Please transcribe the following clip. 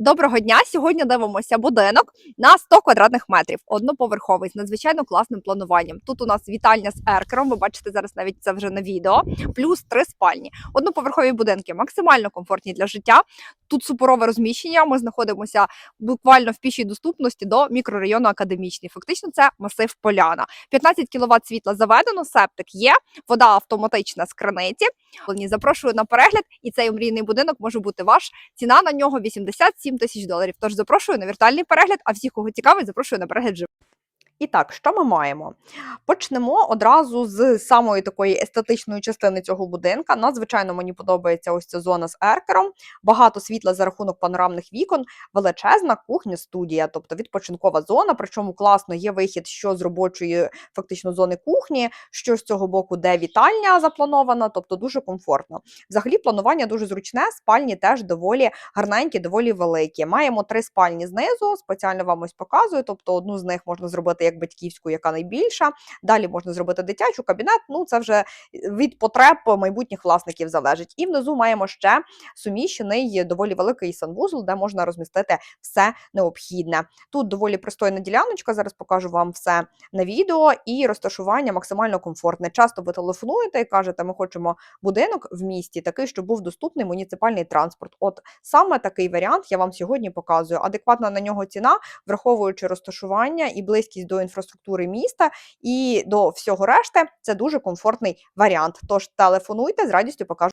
Доброго дня! Сьогодні дивимося будинок на 100 квадратних метрів, одноповерховий з надзвичайно класним плануванням. Тут у нас вітальня з еркером. Ви бачите зараз навіть це вже на відео. Плюс три спальні. Одноповерхові будинки максимально комфортні для життя. Тут супорове розміщення. Ми знаходимося буквально в пішій доступності до мікрорайону академічний. Фактично, це масив Поляна. 15 кВт світла заведено, септик є, вода автоматична з краниці. Запрошую на перегляд, і цей мрійний будинок може бути ваш. Ціна на нього 87 тисяч доларів. Тож запрошую на віртуальний перегляд, а всіх, кого цікавить, запрошую на перегляд живо. І так, що ми маємо? Почнемо одразу з самої такої естетичної частини цього будинка. Надзвичайно мені подобається ось ця зона з еркером. Багато світла за рахунок панорамних вікон, величезна кухня-студія, тобто відпочинкова зона. Причому класно є вихід, що з робочої фактично зони кухні, що з цього боку, де вітальня запланована, тобто дуже комфортно. Взагалі, планування дуже зручне, спальні теж доволі гарненькі, доволі великі. Маємо три спальні знизу, спеціально вам ось показую. Тобто, одну з них можна зробити як батьківську, яка найбільша. Далі можна зробити дитячу кабінет. Ну це вже від потреб майбутніх власників залежить. І внизу маємо ще суміщений доволі великий санвузол, де можна розмістити все необхідне. Тут доволі пристойна діляночка. Зараз покажу вам все на відео, і розташування максимально комфортне. Часто ви телефонуєте і кажете, ми хочемо будинок в місті, такий, щоб був доступний муніципальний транспорт. От саме такий варіант я вам сьогодні показую. Адекватна на нього ціна, враховуючи розташування і близькість інфраструктури міста і до всього решти, це дуже комфортний варіант. Тож телефонуйте з радістю покажу.